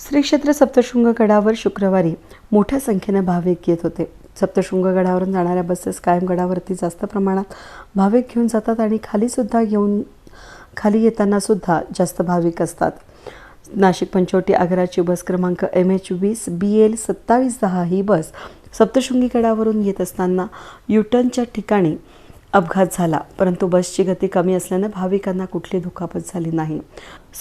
श्री क्षेत्र सप्तशृंग गडावर शुक्रवारी मोठ्या संख्येनं भाविक येत होते. सप्तशृंग गडावरून जाणाऱ्या बसेस कायम गडावरती जास्त प्रमाणात भाविक घेऊन जातात आणि खालीसुद्धा येऊन खाली येताना सुद्धा जास्त भाविक असतात. नाशिक पंचवटी आग्राची बस क्रमांक एम एच वीस बी एल सत्तावीस दहा ही बस सप्तशृंगी गडावरून येत असताना युटर्नच्या ठिकाणी अपघात झाला परंतु बसची गती कमी असल्यानं भाविकांना कुठली दुखापत झाली नाही.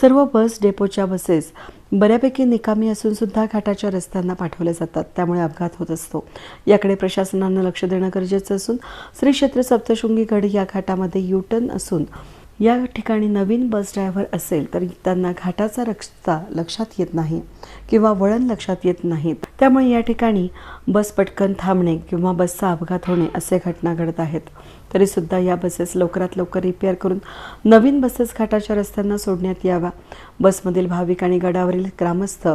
सर्व बस डेपोच्या बसेस बऱ्यापैकी निकामी असून सुद्धा घाटाच्या रस्त्यांना पाठवल्या जातात त्यामुळे अपघात होत असतो. याकडे प्रशासनानं लक्ष देणं गरजेचं असून श्री क्षेत्र सप्तशृंगी गड या घाटामध्ये युटर्न असून या ठिकाणी नवीन बस ड्रायव्हर असेल तर त्यांना घाटाचा रस्ता लक्षात येत नाही किंवा वळण लक्षात येत नाहीत त्यामुळे या ठिकाणी बस पटकन थांबणे किंवा बसचा अपघात होणे असे घटना घडत आहेत. तरीसुद्धा या बसेस लवकरात लवकर रिपेअर करून नवीन बसेस घाटाच्या रस्त्यांना सोडण्यात याव्या. बसमधील भाविक आणि गडावरील ग्रामस्थ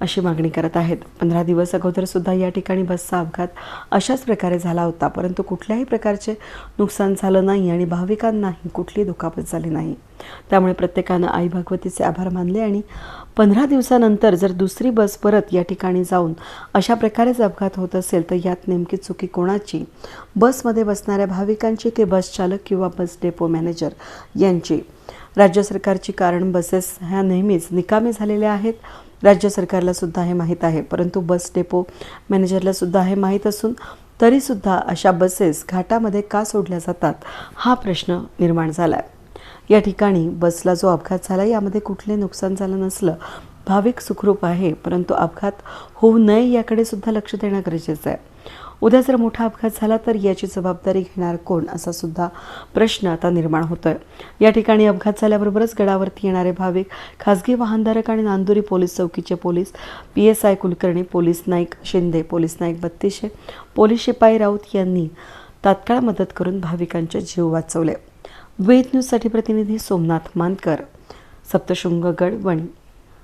अशी मागणी करत आहेत. पंधरा दिवस अगोदर सुद्धा या ठिकाणी बसचा अपघात अशाच प्रकारे झाला होता परंतु कुठल्याही प्रकारचे नुकसान झालं नाही आणि भाविकांनाही कुठली दुखापत झाली नाही. त्यामुळे प्रत्येकानं आई भगवतीचे आभार मानले आणि पंधरा दिवसानंतर जर दुसरी बस परत या ठिकाणी जाऊन अशा प्रकारेच अपघात होत असेल तर यात नेमकी चुकी कोणाची? बसमध्ये बसणाऱ्या भाविकांची की बस चालक किंवा बस डेपो मॅनेजर? यांची. राज्य सरकारची कारण बसेस ह्या नेहमीच निकामी झालेल्या आहेत. राज्य सरकारला सुद्धा हे माहीत आहे परंतु बस डेपो मॅनेजरला सुद्धा हे माहीत असून तरीसुद्धा अशा बसेस घाटामध्ये का सोडल्या जातात हा प्रश्न निर्माण झाला आहे या ठिकाणी बसला जो अपघात झाला यामध्ये कुठले नुकसान झालं नसलं भाविक सुखरूप आहे परंतु अपघात होऊ नये याकडे सुद्धा लक्ष देणं गरजेचं आहे. उद्या जर मोठा अपघात झाला तर याची जबाबदारी घेणार कोण असा सुद्धा प्रश्न आता निर्माण होतोय. या ठिकाणी अपघात झाल्याबरोबरच गडावरती येणारे भाविक खासगी वाहनधारक आणि Nanduri police चौकीचे police P S I Kulkarni police Naik Shinde police Naik Battishe police शिपाई राऊत यांनी तात्काळ मदत करून भाविकांचे जीव वाचवले. वेद न्यूजसाठी प्रतिनिधी सोमनाथ मानकर. सप्तशृंगगड वणी